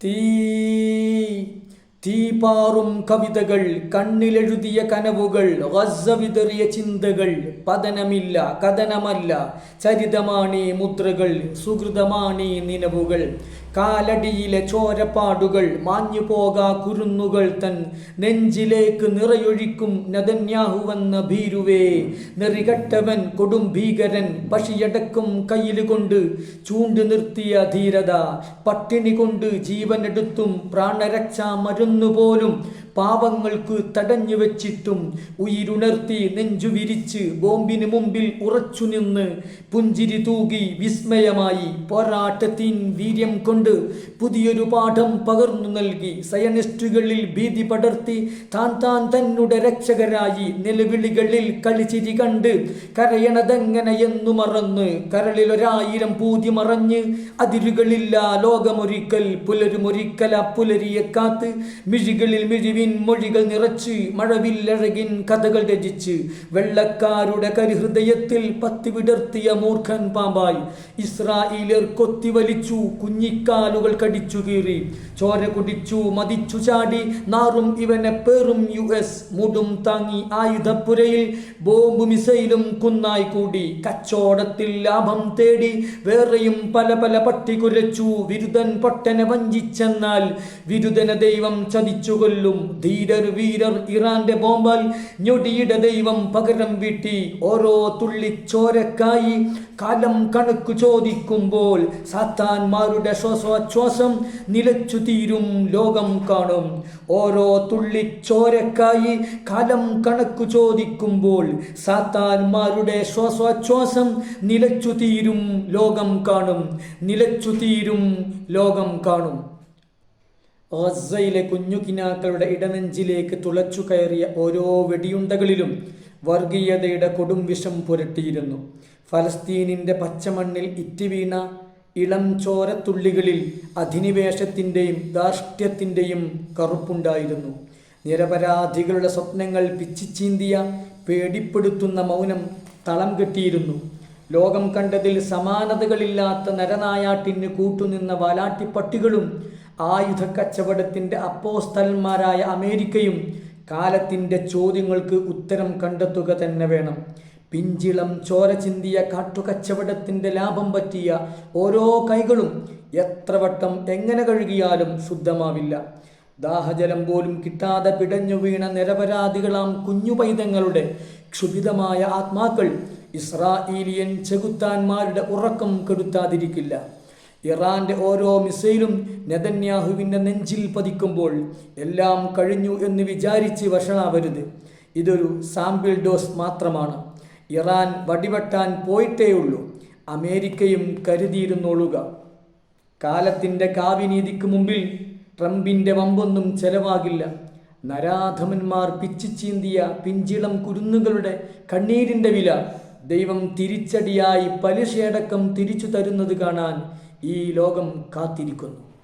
D. തീപാറും കവിതകൾ കണ്ണിലെഴുതിയ കനവുകൾ ഗസ്സ വിതറിയ ചിന്തകൾ പതനമില്ല കഥനമല്ല ചരിതമാണീ മുദ്രകൾ സുഹൃതമാണീ നിലവുകൾ. കാലടിയിലെ ചോരപ്പാടുകൾ മാഞ്ഞു പോകാ കുരുന്നുകൾ തൻ നെഞ്ചിലേക്ക് നിറയൊഴിക്കും നദന്യാഹുവെന്ന ഭീരുവേ. നെറികെട്ടവൻ കൊടും ഭീകരൻ പഷിയടക്കും കയ്യിലുകൊണ്ട് ചൂണ്ടു നിർത്തിയ ധീരത. പട്ടിണി കൊണ്ട് ജീവനെടുത്തും പ്രാണരക്ഷാ മരുന്നുപോലും പാവങ്ങൾക്ക് തടഞ്ഞു വെച്ചിട്ടും ഉയിരുണർത്തി നെഞ്ചു വിരിച്ച് ബോംബിന് മുമ്പിൽ ഉറച്ചു നിന്ന് പുഞ്ചിരി തൂകി വിസ്മയമായി പോരാട്ടത്തിൻ വീര്യം കൊണ്ട് പുതിയൊരു പാഠം പകർന്നു നൽകി. സയനിസ്റ്റുകളിൽ ഭീതി പടർത്തി താൻ താൻ തന്നെ രക്ഷകരായി നിലവിളികളിൽ കളിച്ചിരി കണ്ട് കരയണതെങ്ങനെയെന്നു മറന്ന് കരളിൽ ഒരായിരം പൂതി മറഞ്ഞ് അതിരുകളില്ല ലോകമൊരിക്കൽ പുലരുമൊരിക്കല പുലരിയെ കാത്ത് മിഴികളിൽ മിഴിവിൻ മൊഴികൾ നിറച്ച് മഴവില്ലഴകിൻ കഥകൾ രചിച്ച് വെള്ളക്കാരുടെ കരിഹൃദയത്തിൽ പത്തി വിടർത്തിയ മൂർഖൻ പാമ്പായി. ഇസ്രായേലിയർ കൊത്തിവലിച്ചു കുഞ്ഞിക്കാലുകൾ കടിച്ചു കീറി. ചോര കുടിച്ചു മതിച്ചു ചാടി നാറും ഇവനെ പേറും യു എസ്. മുടും താങ്ങി ആയുധപ്പുരയിൽ ബോംബ് മിസൈലും കുന്നായി കൂടി. കച്ചോടത്തിൽ ലാഭം തേടി വേറെയും പല പല പട്ടി കുരച്ചു. വിരുദൻ പൊട്ടനെ വഞ്ചിച്ചെന്നാൽ വിരുദന ദൈവം ചതിച്ചു കൊല്ലും. ധീരർ വീരർ ഇറാന്റെ ബോംബാൽ ഞൊടിയുടെ ദൈവം പകരം വീട്ടി ഓരോ തുള്ളി കാലം കണക്കു ചോദിക്കുമ്പോൾ സാത്താന്മാരുടെ ശ്വാസോച്ഛ്വാസം നിലച്ചു തീരും ലോകം കാണും. ഓരോ തുള്ളി കാലം കണക്കു ചോദിക്കുമ്പോൾ സാത്താന്മാരുടെ ശ്വാസോച്ഛ്വാസം നിലച്ചു തീരും ലോകം കാണും. നിലച്ചു തീരും ലോകം കാണും. ഗസയിലെ കുഞ്ഞു കിനാക്കളുടെ ഇടനെഞ്ചിലേക്ക് തുളച്ചു കയറിയ ഓരോ വെടിയുണ്ടകളിലും വർഗീയതയുടെ കൊടും വിഷം പുരട്ടിയിരുന്നു. ഫലസ്തീനിന്റെ പച്ചമണ്ണിൽ ഇറ്റിവീണ ഇളം ചോരത്തുള്ളികളിൽ അധിനിവേശത്തിന്റെയും ധാർഷ്ട്യത്തിന്റെയും കറുപ്പുണ്ടായിരുന്നു. നിരപരാധികളുടെ സ്വപ്നങ്ങൾ പിച്ചിച്ചീന്തിയ പേടിപ്പെടുത്തുന്ന മൗനം തളം കെട്ടിയിരുന്നു. ലോകം കണ്ടതിൽ സമാനതകളില്ലാത്ത നരനായാട്ടിന് കൂട്ടുനിന്ന വാലാട്ടിപ്പട്ടികളും ആയുധ കച്ചവടത്തിന്റെ അപ്പോസ്തലന്മാരായ അമേരിക്കയും കാലത്തിന്റെ ചോദ്യങ്ങൾക്ക് ഉത്തരം കണ്ടെത്തുക തന്നെ വേണം. പിഞ്ചിളം ചോര ചിന്തിയ കാട്ടുകച്ചവടത്തിന്റെ ലാഭം പറ്റിയ ഓരോ കൈകളും എത്ര വട്ടം എങ്ങനെ കഴുകിയാലും ശുദ്ധമാവില്ല. ദാഹജലം പോലും കിട്ടാതെ പിടഞ്ഞു വീണ നിരപരാധികളാം കുഞ്ഞു പൈതങ്ങളുടെ ക്ഷുഭിതമായ ആത്മാക്കൾ ഇസ്രായേലിയൻ ചെകുത്താന്മാരുടെ ഉറക്കം കെടുത്താതിരിക്കില്ല. ഇറാന്റെ ഓരോ മിസൈലും നെതന്യാഹുവിന്റെ നെഞ്ചിൽ പതിക്കുമ്പോൾ എല്ലാം കഴിഞ്ഞു എന്ന് വിചാരിച്ച് വഷണാവരുത് ഇതൊരു സാമ്പിൾ ഡോസ് മാത്രമാണ്. ഇറാൻ വടിവെട്ടാൻ പോയിട്ടേയുള്ളൂ. അമേരിക്കയും കരുതിയിരുന്നോളുക. കാലത്തിന്റെ കാവ്യനീതിക്ക് മുമ്പിൽ ട്രംപിന്റെ വമ്പൊന്നും ചെലവാകില്ല. നരാധമന്മാർ പിച്ചിച്ചീന്തിയ പിഞ്ചിളം കുരുന്നുകളുടെ കണ്ണീരിന്റെ വില ദൈവം തിരിച്ചടിയായി പലിശയടക്കം തിരിച്ചു തരുന്നത് കാണാൻ ഈ ലോകം കാത്തിരിക്കുന്നു.